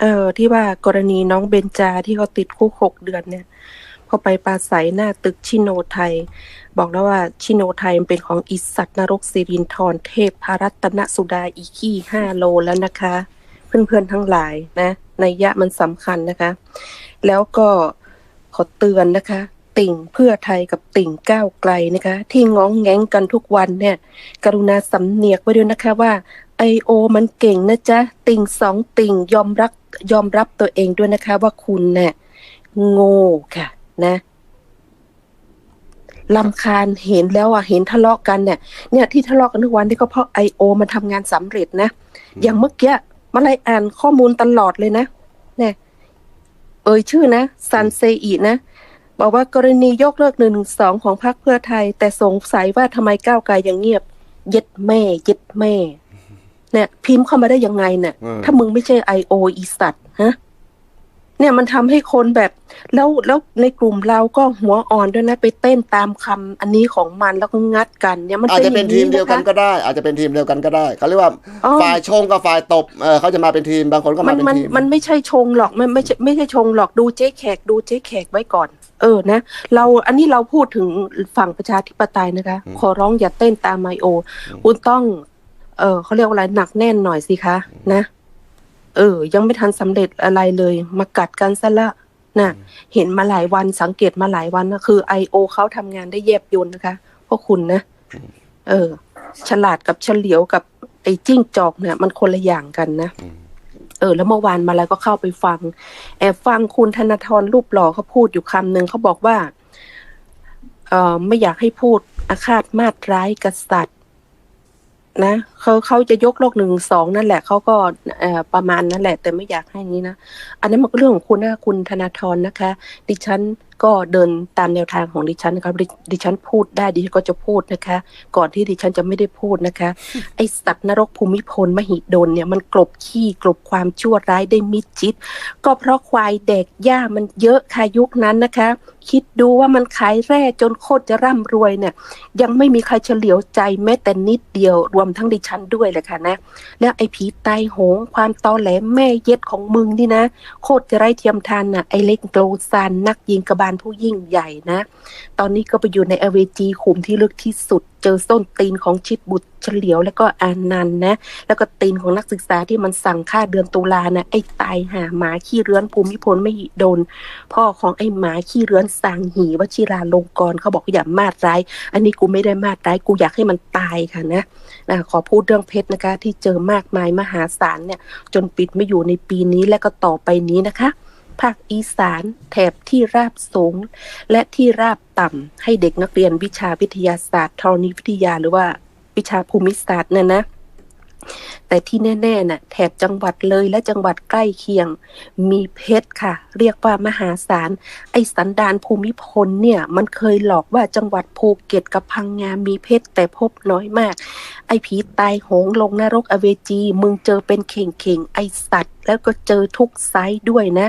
เออที่ว่ากรณีน้องเบนจาที่เขาติดคุกหกเดือนเนี่ยพอไปปราศัยหน้าตึกชิโนไทย บอกแล้วว่าชิโนไทยมันเป็นของอิสัตนรกสิรินทรเทพพารัตนสุดาอีกี้ห้าโลแล้วนะคะ เพื่อนๆทั้งหลายนะในยะมันสำคัญนะคะ แล้วก็ขอเตือนนะคะ ติ่งเพื่อไทยกับติ่งก้าวไกลนะคะ ที่ง้องแง้งกันทุกวันเนี่ย กรุณาสำเนียกไว้ด้วยนะคะว่าไอโอมันเก่งนะจ๊ะ ติ่งสองติ่งยอมรับ ยอมรับตัวเองด้วยนะคะ ว่าคุณเนี่ยโง่ค่ะ นะลำคาญเห็นแล้วอะเห็นทะเลาะกันเนี่ย เนี่ยที่ทะเลาะกันทุกวันนี่ก็เพราะไอโอมันทำงานสำเร็จนะ อย่างเมื่อกี้มาไลยอ่านข้อมูลตลอดเลยนะ เนี่ย เอ่ยชื่อนะซันเซอีนะ บอกว่ากรณียกเลิกหนึ่งสองของพรรคเพื่อไทย แต่สงสัยว่าทำไมก้าวไกลยังเงียบ เย็ดแม่ เย็ดแม่ เนี่ย พิมพ์เข้ามาได้ยังไงเนี่ยอืมถ้ามึงไม่ใช่ไอโออีสัตว์ฮะเนี่ยมันทำให้คนแบบแล้วแล้วในกลุ่มเราก็หัวอ่อนด้วยนะไปเต้นตามคำอันนี้ของมันแล้วก็งัดกันเนี่ยมันอาจจะเป็นย่างทีมเดียวกันะคะก็ได้ อาจจะเป็นทีมเดียวกันก็ได้เขาเรียกว่าอ๋อฝ่ายชงกับฝ่ายตบเออเขาจะมาเป็นทีมบางคนก็มัมานเป็นมันทีมมันไม่ใช่ชงหรอกมันไม่ใช่ไม่ใช่ชงหรอกดูเจ๊แขกดูเจ๊แขกไว้ก่อน เออนะ เราอันนี้เราพูดถึงฝั่งประชาธิปไตยนะคะ ขอร้องอย่าเต้นตามไมโอ คุณต้อง เออเขาเรียกว่าอะไรหนักแน่นหน่อยสิคะนะ เออ ยังไม่ทันสำเร็จอะไรเลย มากัดกันซะละนะเห็นมาหลายวันสังเกตมาหลายวันนะคือไอโอเขาทำงานได้แยบยนต์นะคะพวกคุณนะเออ ฉลาดกับเฉลียวกับไอจิ้งจอกเนี่ย มันคนละอย่างกันนะเออ แล้วเมื่อวานมาแล้วก็เข้าไปฟัง แอบฟังคุณธนาธรรูปหล่อเขาพูดอยู่คำหนึ่งเขาบอกว่า เออไม่อยากให้พูดอาฆาตมาตร้ายกษัตริย์ นะ เขาเขาจะยกโลกหนึ่งสองนั่นแหละเขาก็เอ่อประมาณนั่นแหละ แต่ไม่อยากให้นี้นะ อันนั้นมันก็เรื่องของคุณนะคุณธนาธรนะคะ ดิฉันก็เดินตามแนวทางของดิฉันนะครับดิดิฉันพูดได้ดิฉันก็จะพูดนะคะ ก่อนที่ดิฉันจะไม่ได้พูดนะคะ ไอสัตว์นรกภูมิพลมหิดลเนี่ยมันกลบขี้กลบความชั่วร้ายได้มิดจิตก็เพราะควายแดกหญ้ามันเยอะค่ะยุคนั้นนะคะ คิดดูว่ามันขายแร่จนโคตรจะร่ำรวยเนี่ย ยังไม่มีใครเฉลียวใจแม้แต่นิดเดียวรวมทั้งดิฉันด้วยเลยค่ะนะ แล้วไอ้ผีตายโหง ความตอแหลแม่เย็ดของมึงนี่นะ โคตรจะไร้เทียมทานน่ะไอ้เล็กโกลซานนักยิงกระบาลผู้ยิ่งใหญ่นะ ตอนนี้ก็ไปอยู่ในเอเวจีขุมที่ลึกที่สุด เจอส้นตีนของชิดบุตรเฉลียวแล้วก็อานันนะ แล้วก็ตีนของนักศึกษาที่มันสั่งฆ่าเดือนตุลานะไอ้ตายหาหมาขี้เรือนภูมิพลไม่โดน พ่อของไอ้หมาขี้เรือนสางหีวชิราลงกรเขาบอกอย่ามาดร้าย อันนี้กูไม่ได้มาดร้ายกูอยากให้มันตายค่ะนะ นะขอพูดเรื่องเพชรนะคะที่เจอมากมายมหาศาลเนี่ยจนปิดไม่อยู่ในปีนี้และก็ต่อไปนี้นะคะภาคอีสานแถบที่ราบสูง และที่ราบต่ำให้เด็กนักเรียนวิชาวิทยาศาสตร์ธรณีวิทยาหรือว่าวิชาภูมิศาสตร์เนี่ยนะ แต่ที่แน่ๆน่ะแถบจังหวัดเลยและจังหวัดใกล้เคียง มีเพชรค่ะ เรียกว่ามหาศาล ไอ้สันดานภูมิพลเนี่ยมันเคยหลอกว่าจังหวัดภูเก็ตกับพังงามีเพชรแต่พบน้อยมาก ไอ้ผีตายโหงลงนรกอเวจี มึงเจอเป็นเข่งเข่งๆไอสัตว์ แล้วก็เจอทุกไซส์ด้วยนะ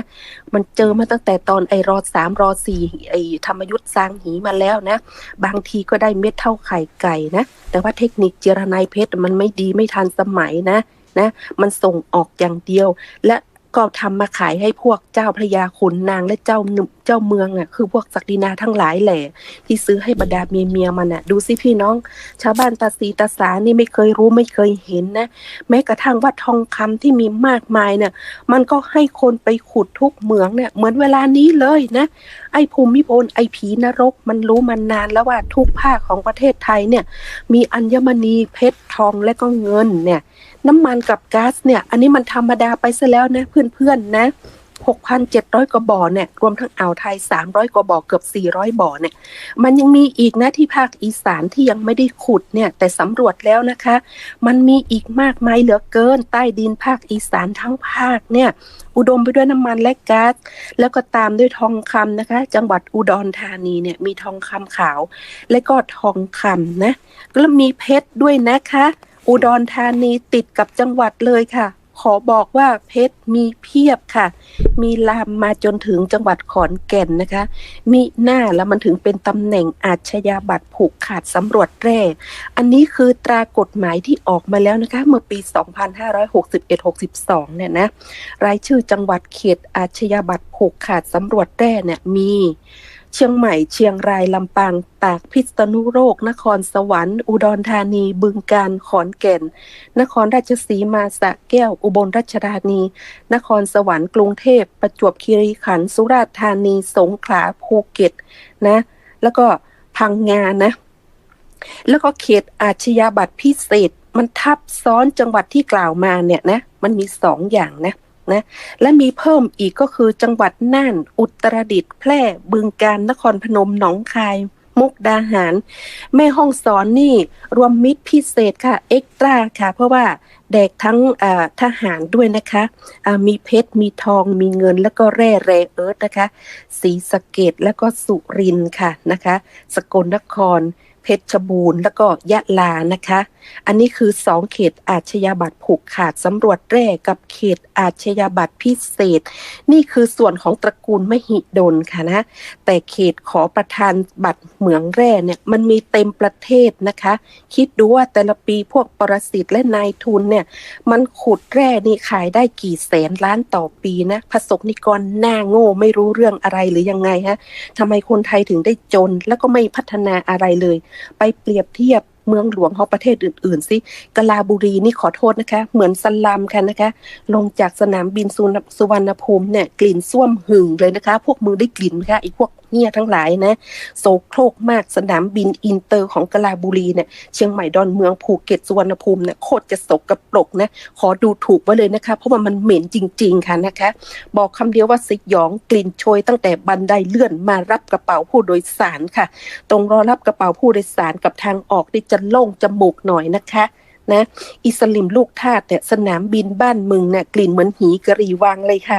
มันเจอมาตั้งแต่ตอนไอรอสามรอสี่ไอธรรมยุทธ์สร้างหีมาแล้วนะ บางทีก็ได้เม็ดเท่าไข่ไก่นะ แต่ว่าเทคนิคเจรนายเพชรมันไม่ดีไม่ทันสมัยนะนะ มันส่งออกอย่างเดียว และ ก็ทำมาขายให้พวกเจ้าพระยาขุนนางและเจ้าหนุ่มเจ้าเมืองอะคือพวกศักดินาทั้งหลายแหละที่ซื้อให้บรรดาเมียเมียมันอะ ดูสิพี่น้อง ชาวบ้านตาสีตาสานี่ไม่เคยรู้ไม่เคยเห็นนะ แม้กระทั่งว่าทองคำที่มีมากมายเนี่ยมันก็ให้คนไปขุดทุกเหมืองเนี่ย เหมือนเวลานี้เลยนะ ไอ้ภูมิพลไอ้ผีนรก มันรู้มันนานแล้วว่าทุกภาคของประเทศไทยเนี่ย มีอัญมณีเพชรทองและก็เงินเนี่ย น้ำมันกับก๊าซเนี่ย อันนี้มันธรรมดาไปซะแล้วนะเพื่อนๆนะ6,700 กว่าบ่อเนี่ยรวมทั้งอ่าวไทย 300 กว่าบ่อเกือบ 400 บ่อเนี่ยมันยังมีอีกนะที่ภาคอีสานที่ยังไม่ได้ขุดเนี่ยแต่สำรวจแล้วนะคะ มันมีอีกมากมายเหลือเกิน ใต้ดินภาคอีสานทั้งภาคเนี่ยอุดมไปด้วยน้ำมันและก๊าซแล้วก็ตามด้วยทองคำนะคะ จังหวัดอุดรธานีเนี่ยมีทองคำขาว และก็ทองคำนะแล้วมีเพชรด้วยนะคะ อุดรธานีติดกับจังหวัดเลยค่ะ ขอบอกว่าเพชรมีเพียบค่ะ มีลามมาจนถึงจังหวัดขอนแก่นนะคะ มีหน้าแล้วมันถึงเป็นตำแหน่งอาชญาบัตรผูกขาดสำรวจแร่ อันนี้คือตรากฎหมายที่ออกมาแล้วนะคะ เมื่อปี 2561-62 เนี่ยนะ รายชื่อจังหวัดเขตอาชญาบัตรผูกขาดสำรวจแร่เนี่ยมี เชียงใหม่ เชียงราย ลำปาง ตาก พิษณุโลก นครสวรรค์ อุดรธานี บึงกาฬ ขอนแก่น นครราชสีมาสระแก้ว อุบลราชธานี นครสวรรค์ กรุงเทพ ประจวบคีรีขันธ์ สุราษฎร์ธานี สงขลา ภูเก็ต นะ แล้วก็พังงานะ แล้วก็เขตอาชญาบัตรพิเศษ มันทับซ้อนจังหวัดที่กล่าวมาเนี่ยนะ มันมีสองอย่างนะ นะและมีเพิ่มอีกก็คือจังหวัดน่าน อุตรดิตถ์แพร่บึงกาฬนครพนมหนองคาย มุกดาหาร แม่ห้องสอนนี่รวมมิตรพิเศษค่ะเอ็กตร้าค่ะ เพราะว่าแดกทั้งทหารด้วยนะคะอ่ามีเพชร มีทอง มีเงิน แล้วก็แร่แร่เอิร์ธนะคะศรีสะเกดแล้วก็สุรินค่ะนะคะ สกลนคร เพชรบูรณ์ แล้วก็ยะลานะคะ อันนี้คือสองเขตอาชญาบัตรผูกขาดสำรวจแร่กับเขตอาชญาบัตรพิเศษ นี่คือส่วนของตระกูลมหิดลค่ะนะ แต่เขตขอประทานบัตรเหมืองแร่เนี่ยมันมีเต็มประเทศนะคะ คิดดูว่าแต่ละปีพวกปรสิตและนายทุนเนี่ยมันขุดแร่นี่ขายได้กี่แสนล้านต่อปีนะประสบนิกรหน้าโง่ไม่รู้เรื่องอะไรหรือยังไงฮะทำไมคนไทยถึงได้จนแล้วก็ไม่พัฒนาอะไรเลยไปเปรียบเทียบ เมืองหลวงของประเทศอื่นๆสิกลาบุรีนี่ขอโทษนะคะ เหมือนสลัมค่ะนะคะ ลงจากสนามบินสุสวรรณภูมิเนี่ยกลิ่นส้วมหึงเลยนะคะ พวกมึงได้กลิ่นไหมคะไอ้พวกเนี่ยทั้งหลายนะโศโครกมากสนามบินอินเตอร์ของกลาบุรีเนี่ยเชียงใหม่ดอนเมืองภูเก็ตสุวรรณภูมิเนี่ยโคตรจะสกรปรกนะขอดูถูกไว้เลยนะคะ เพราะว่ามันเหม็นจริง ๆค่ะนะคะ บอกคำเดียวว่าสยองกลิ่นโชยตั้งแต่บันไดเลื่อนมารับกระเป๋าผู้โดยสารค่ะ ตรงรอรับกระเป๋าผู้โดยสารกับทางออกนี่จะโล่งจมูกหน่อยนะคะนะอิสลิมลูกทาสเนี่ยสนามบินบ้านมึงเนี่ยกลิ่นเหมือนหีกะรีวางเลยค่ะ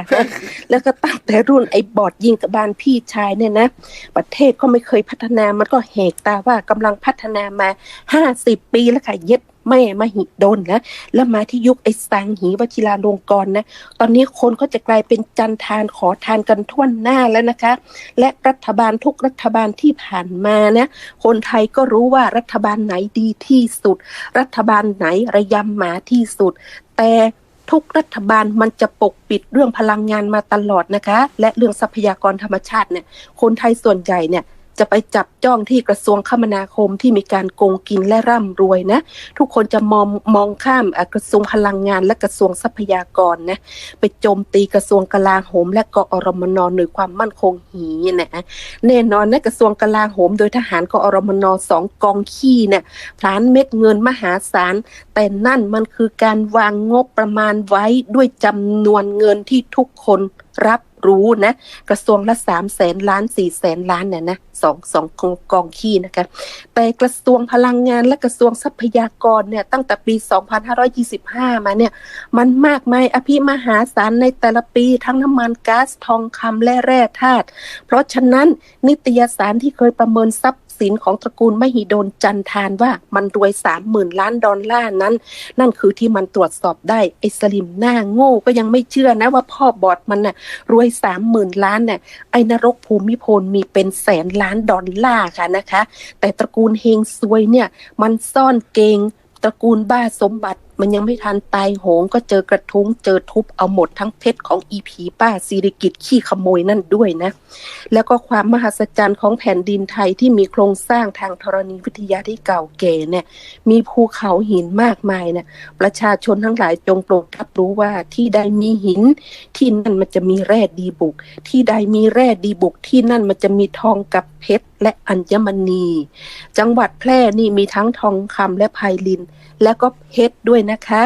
แล้วก็ตั้งแต่รุ่นไอ้บอดยิงกับบานพี่ชายเนี่ยนะ ประเทศก็ไม่เคยพัฒนามันก็เหกตาว่ากำลังพัฒนามาห้าสิบปีแล้วค่ะเย็ด แม่มาหิดนนะแล้วมาที่ยุคไอ้สังหีวชิราลงกรณ์นะตอนนี้คนก็จะกลายเป็นจันทานขอทานกันทั่วหน้าแล้วนะคะ และรัฐบาลทุกรัฐบาลที่ผ่านมานะคนไทยก็รู้ว่ารัฐบาลไหนดีที่สุด รัฐบาลไหนระยำหมาที่สุด แต่ทุกรัฐบาลมันจะปกปิดเรื่องพลังงานมาตลอดนะคะ และเรื่องทรัพยากรธรรมชาติเนี่ยคนไทยส่วนใหญ่เนี่ย จะไปจับจ้องที่กระทรวงคมนาคมที่มีการโกงกินและร่ำรวยนะ ทุกคนจะมองมองข้ามกระทรวงพลังงานและกระทรวงทรัพยากรนะไปโจมตีกระทรวงกลาโหม และกอรมนหน่วยความมั่นคงหีนะแน่นอนนะกระทรวงกลาโหม โดยทหารกอรมนสองกองขี้เนี่ยพลานเม็ดเงินมหาศาล แต่นั่นมันคือการวางงบประมาณไว้ด้วยจำนวนเงินที่ทุกคนรับ รู้นะ กระทรวงละสามแสนล้านสี่แสนล้านเนี่ยนะสองสองกองขี้นะคะแต่กระทรวงพลังงานและกระทรวงทรัพยากรเนี่ยตั้งแต่ปี 2525 มาเนี่ยมันมากมายอภิมหาศาลในแต่ละปีทั้งน้ำมันก๊าซทองคำและแร่ธาตุเพราะฉะนั้นนิตยสารที่เคยประเมินทรัพย สินของตระกูลมหิดลจันทานว่ามันรวยสามหมื่นล้านดอลลาร์นั้น นั่นคือที่มันตรวจสอบได้ไอ้สลิมหน้าโง่ก็ยังไม่เชื่อนะว่าพ่อบอดมันน่ะรวยสามหมื่นล้านเนี่ยไอ้นรกภูมิพลมีเป็นแสนล้านดอลลาร์ค่ะนะคะ แต่ตระกูลเฮงซวยเนี่ยมันซ่อนเกงตระกูลบ้าสมบัติ มันยังไม่ทันตายโหงก็เจอกระทุ้งเจอทุบเอาหมดทั้งเพชรของอีผีป้าสิริกิตขี้ขโมยนั่นด้วยนะ แล้วก็ความมหัศจรรย์ของแผ่นดินไทยที่มีโครงสร้างทางธรณีวิทยาที่เก่าแก่เนี่ย มีภูเขาหินมากมายเนี่ยประชาชนทั้งหลายจงโปรดรับรู้ว่าที่ใดมีหิน ที่นั่นมันจะมีแร่ดีบุก ที่ใดมีแร่ดีบุกที่นั่นมันจะมีทองกับเพชรและอัญมณี จังหวัดแพร่นี่มีทั้งทองคำและไพลิน แล้วก็เพชรด้วยนะคะ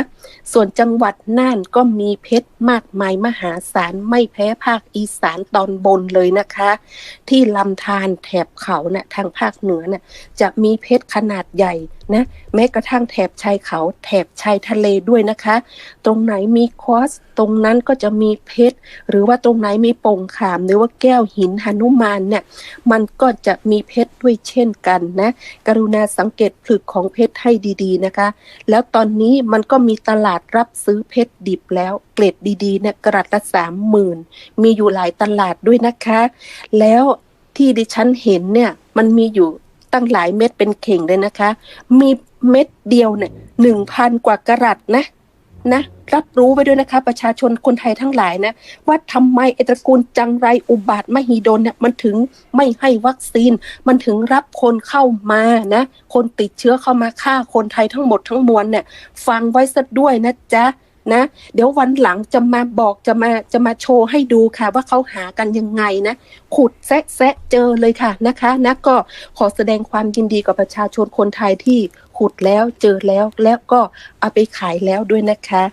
ส่วนจังหวัดน่านก็มีเพชรมากมายมหาศาลไม่แพ้ภาคอีสานตอนบนเลยนะคะ ที่ลำธารแถบเขาเนะ่ยทางภาคเหนือเนะ่ยจะมีเพชรขนาดใหญ่ นะแม้กระทั่งแถบชายเขาแถบชายทะเลด้วยนะคะ ตรงไหนมีควอสตรงนั้นก็จะมีเพชร หรือว่าตรงไหนมีโป่งขาม หรือว่าแก้วหินหนุมานเนี่ยมันก็จะมีเพชรด้วยเช่นกันนะกรุณาสังเกตผลึกของเพชรให้ดีๆนะคะ แล้วตอนนี้มันก็มีตลาดรับซื้อเพชรดิบแล้วเกรดดีๆเนี่ยกระดัละสามหมื่นมีอยู่หลายตลาดด้วยนะคะ แล้วที่ดิฉันเห็นเนี่ยมันมีอยู่ ตั้งหลายเม็ดเป็นเข่งเลยนะคะ มีเม็ดเดียวเนี่ยหนึ่งพันกว่ากะรัตนะนะรับรู้ไว้ด้วยนะคะ ประชาชนคนไทยทั้งหลายนะ ว่าทำไมไอตระกูลจังไรอุบาทมหิดลเนี่ยมันถึงไม่ให้วัคซีน มันถึงรับคนเข้ามานะ คนติดเชื้อเข้ามาฆ่าคนไทยทั้งหมดทั้งมวลเนี่ย ฟังไว้ซะด้วยนะจ๊ะ นะ เดี๋ยววันหลังจะมาบอกจะมาจะมาโชว์ให้ดูค่ะ ว่าเขาหากันยังไงนะ ขุดแซะแซะเจอเลยค่ะนะคะนะก็ขอแสดงความยินดีกับประชาชนคนไทยที่ขุดแล้วเจอแล้วแล้วก็เอาไปขายแล้วด้วยนะคะ